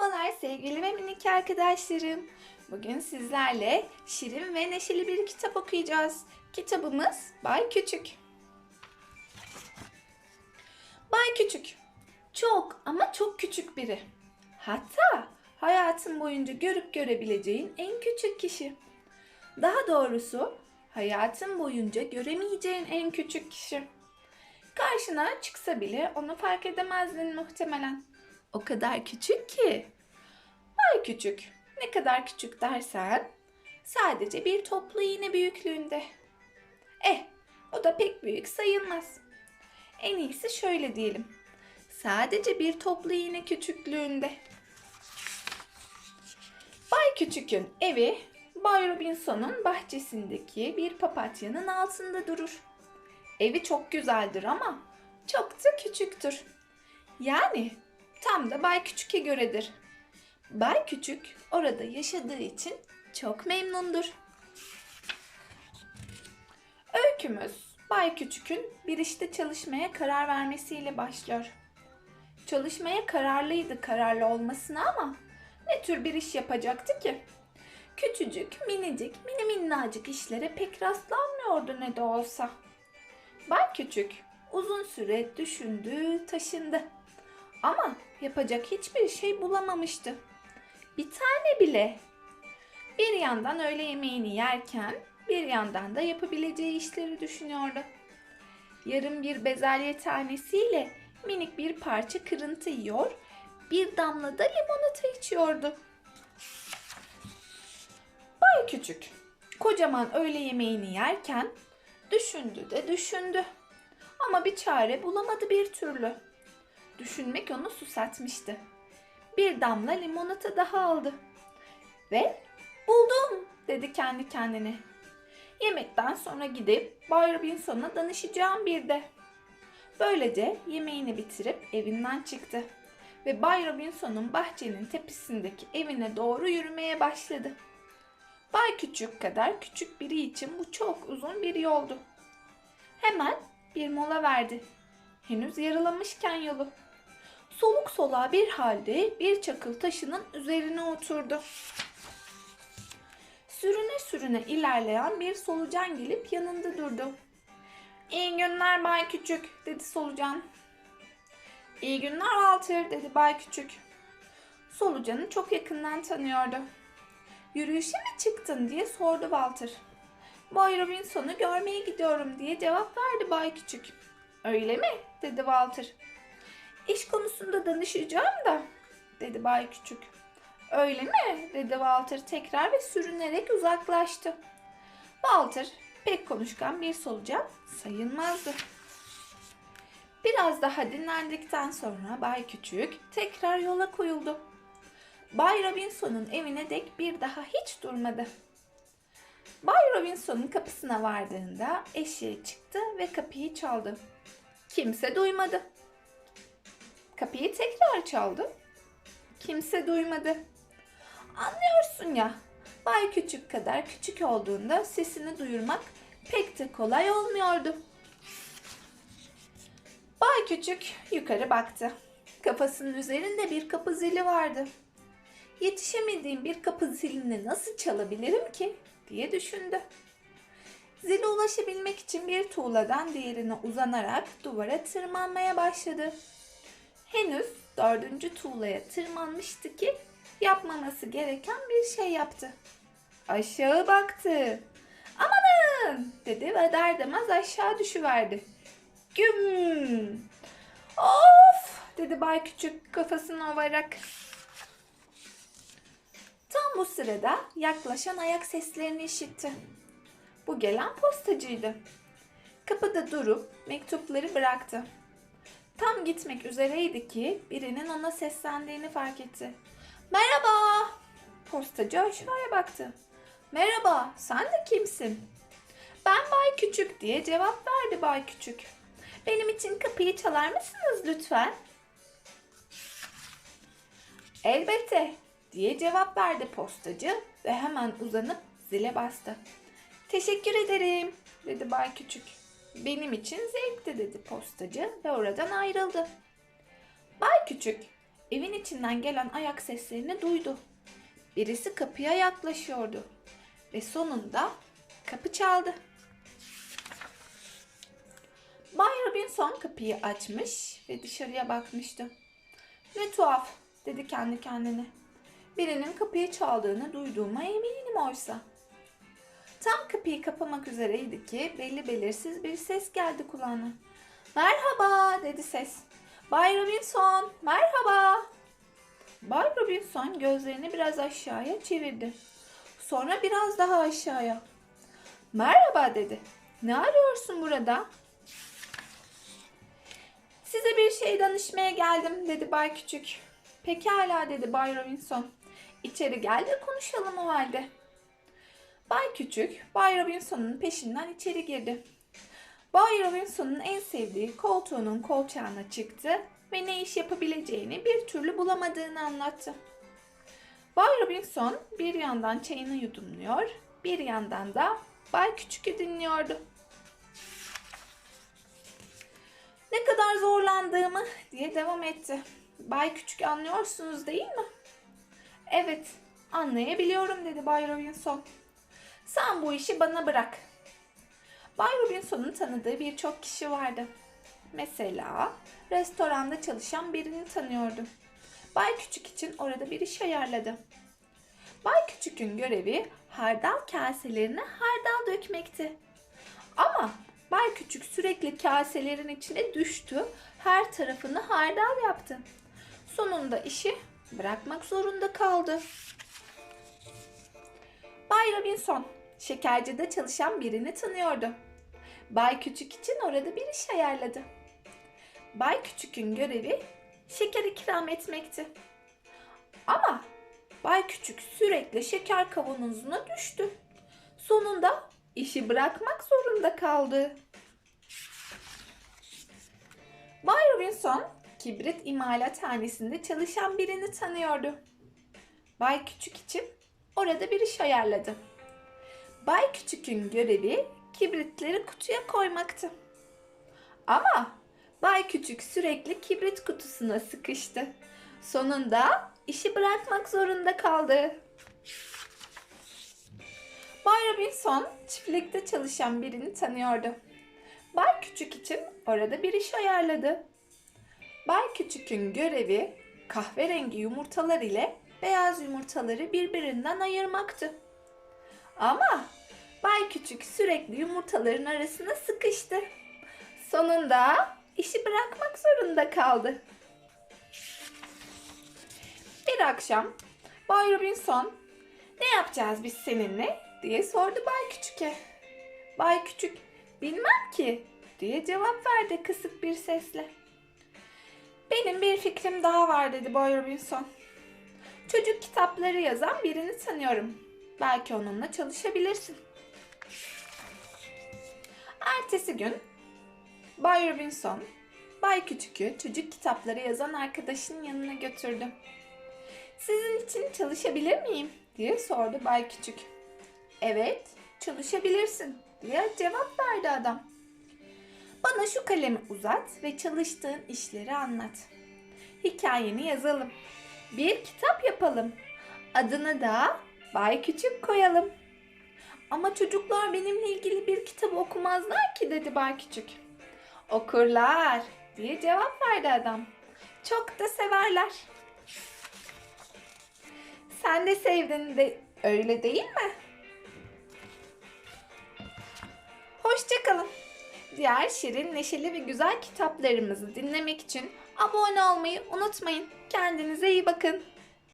Merhabalar sevgili ve minik arkadaşlarım. Bugün sizlerle şirin ve neşeli bir kitap okuyacağız. Kitabımız Bay Küçük. Bay Küçük çok ama çok küçük biri. Hatta hayatın boyunca görüp görebileceğin en küçük kişi. Daha doğrusu hayatın boyunca göremeyeceğin en küçük kişi. Karşına çıksa bile onu fark edemezdin muhtemelen. O kadar küçük ki. Bay küçük. Ne kadar küçük dersen sadece bir toplu iğne büyüklüğünde. Eh, o da pek büyük sayılmaz. En iyisi şöyle diyelim. Sadece bir toplu iğne küçüklüğünde. Bay Küçük'ün evi Bay Robinson'un bahçesindeki bir papatyanın altında durur. Evi çok güzeldir ama çok da küçüktür. Yani tam da Bay Küçük'e göredir. Bay Küçük orada yaşadığı için çok memnundur. Öykümüz Bay Küçük'ün bir işte çalışmaya karar vermesiyle başlıyor. Çalışmaya kararlıydı kararlı olmasına ama ne tür bir iş yapacaktı ki? Küçücük, minicik, mini minnacık işlere pek rastlanmıyordu ne de olsa. Bay Küçük uzun süre düşündü, taşındı. Ama yapacak hiçbir şey bulamamıştı. Bir tane bile. Bir yandan öğle yemeğini yerken bir yandan da yapabileceği işleri düşünüyordu. Yarım bir bezelye tanesiyle minik bir parça kırıntı yiyor, bir damla da limonata içiyordu. Bay Küçük kocaman öğle yemeğini yerken düşündü de düşündü. Ama bir çare bulamadı bir türlü. Düşünmek onu susatmıştı. Bir damla limonata daha aldı. Ve buldum dedi kendi kendine. Yemekten sonra gidip Bay Robinson'a danışacağım bir de. Böylece yemeğini bitirip evinden çıktı. Ve Bay Robinson'un bahçenin tepesindeki evine doğru yürümeye başladı. Bay Küçük kadar küçük biri için bu çok uzun bir yoldu. Hemen bir mola verdi. Henüz yarılamışken yolu. Soluk soluğa bir halde bir çakıl taşının üzerine oturdu. Sürüne sürüne ilerleyen bir solucan gelip yanında durdu. İyi günler Bay Küçük dedi solucan. İyi günler Walter dedi Bay Küçük. Solucanı çok yakından tanıyordu. Yürüyüşe mi çıktın diye sordu Walter. Bay Robinson'u görmeye gidiyorum diye cevap verdi Bay Küçük. Öyle mi? dedi Walter. İş konusunda danışacağım da dedi Bay Küçük. Öyle mi? dedi Walter tekrar ve sürünerek uzaklaştı. Walter pek konuşkan bir solucan sayılmazdı. Biraz daha dinlendikten sonra Bay Küçük tekrar yola koyuldu. Bay Robinson'un evine dek bir daha hiç durmadı. Bay Robinson'un kapısına vardığında eşeği çıktı ve kapıyı çaldı. Kimse duymadı. Kapıyı tekrar çaldı. Kimse duymadı. Anlıyorsun ya, Bay Küçük kadar küçük olduğunda sesini duyurmak pek de kolay olmuyordu. Bay Küçük yukarı baktı. Kafasının üzerinde bir kapı zili vardı. Yetişemediğim bir kapı zilini nasıl çalabilirim ki diye düşündü. Zile ulaşabilmek için bir tuğladan diğerine uzanarak duvara tırmanmaya başladı. Henüz dördüncü tuğlaya tırmanmıştı ki yapmaması gereken bir şey yaptı. Aşağı baktı. Amanın dedi ve der demez aşağı düşüverdi. Güm. Of dedi Bay Küçük kafasını ovarak. Tam bu sırada yaklaşan ayak seslerini işitti. Bu gelen postacıydı. Kapıda durup mektupları bıraktı. Tam gitmek üzereydi ki birinin ona seslendiğini fark etti. Merhaba. Postacı aşağıya baktı. Merhaba, sen de kimsin? Ben Bay Küçük diye cevap verdi Bay Küçük. Benim için kapıyı çalar mısınız lütfen? Elbette diye cevap verdi postacı ve hemen uzanıp zile bastı. Teşekkür ederim dedi Bay Küçük. Benim için zevkti dedi postacı ve oradan ayrıldı. Bay Küçük evin içinden gelen ayak seslerini duydu. Birisi kapıya yaklaşıyordu ve sonunda kapı çaldı. Bay Robinson kapıyı açmış ve dışarıya bakmıştı. Ne tuhaf dedi kendi kendine. Birinin kapıyı çaldığını duyduğuma eminim oysa. Tam kapıyı kapamak üzereydi ki belli belirsiz bir ses geldi kulağına. Merhaba dedi ses. Bay Robinson merhaba. Bay Robinson gözlerini biraz aşağıya çevirdi. Sonra biraz daha aşağıya. Merhaba dedi. Ne arıyorsun burada? Size bir şey danışmaya geldim dedi Bay Küçük. Pekala dedi Bay Robinson. İçeri gel de konuşalım o halde. Bay Küçük, Bay Robinson'un peşinden içeri girdi. Bay Robinson'un en sevdiği koltuğunun kolçağına çıktı ve ne iş yapabileceğini bir türlü bulamadığını anlattı. Bay Robinson bir yandan çayını yudumluyor, bir yandan da Bay Küçük'ü dinliyordu. Ne kadar zorlandığımı diye devam etti. Bay Küçük anlıyorsunuz değil mi? Evet, anlayabiliyorum dedi Bay Robinson. Sen bu işi bana bırak. Bay Robinson'un tanıdığı birçok kişi vardı. Mesela restoranda çalışan birini tanıyordu. Bay Küçük için orada bir iş ayarladı. Bay Küçük'ün görevi hardal kaselerine hardal dökmekti. Ama Bay Küçük sürekli kaselerin içine düştü, her tarafını hardal yaptı. Sonunda işi bırakmak zorunda kaldı. Bay Robinson, şekercide çalışan birini tanıyordu. Bay Küçük için orada bir iş ayarladı. Bay Küçük'ün görevi şeker ikram etmekti. Ama Bay Küçük sürekli şeker kavanozuna düştü. Sonunda işi bırakmak zorunda kaldı. Bay Robinson kibrit imalathanesinde çalışan birini tanıyordu. Bay Küçük için orada bir iş ayarladı. Bay Küçük'ün görevi kibritleri kutuya koymaktı. Ama Bay Küçük sürekli kibrit kutusuna sıkıştı. Sonunda işi bırakmak zorunda kaldı. Bay Robinson çiftlikte çalışan birini tanıyordu. Bay Küçük için orada bir iş ayarladı. Bay Küçük'ün görevi kahverengi yumurtalar ile beyaz yumurtaları birbirinden ayırmaktı. Ama Bay Küçük sürekli yumurtaların arasına sıkıştı. Sonunda işi bırakmak zorunda kaldı. Bir akşam Bay Robinson ne yapacağız biz seninle diye sordu Bay Küçük'e. Bay Küçük bilmem ki diye cevap verdi kısık bir sesle. Benim bir fikrim daha var dedi Bay Robinson. Çocuk kitapları yazan birini tanıyorum. Belki onunla çalışabilirsin. Ertesi gün Bay Robinson, Bay Küçük'ü çocuk kitapları yazan arkadaşının yanına götürdü. Sizin için çalışabilir miyim? diye sordu Bay Küçük. Evet, çalışabilirsin diye cevap verdi adam. Bana şu kalemi uzat ve çalıştığın işleri anlat. Hikayeni yazalım. Bir kitap yapalım. Adını da Bay Küçük koyalım. Ama çocuklar benimle ilgili bir kitap okumazlar ki dedi Bay Küçük. Okurlar diye cevap verdi adam. Çok da severler. Sen de sevdin de öyle değil mi? Hoşçakalın. Diğer şirin, neşeli ve güzel kitaplarımızı dinlemek için abone olmayı unutmayın. Kendinize iyi bakın.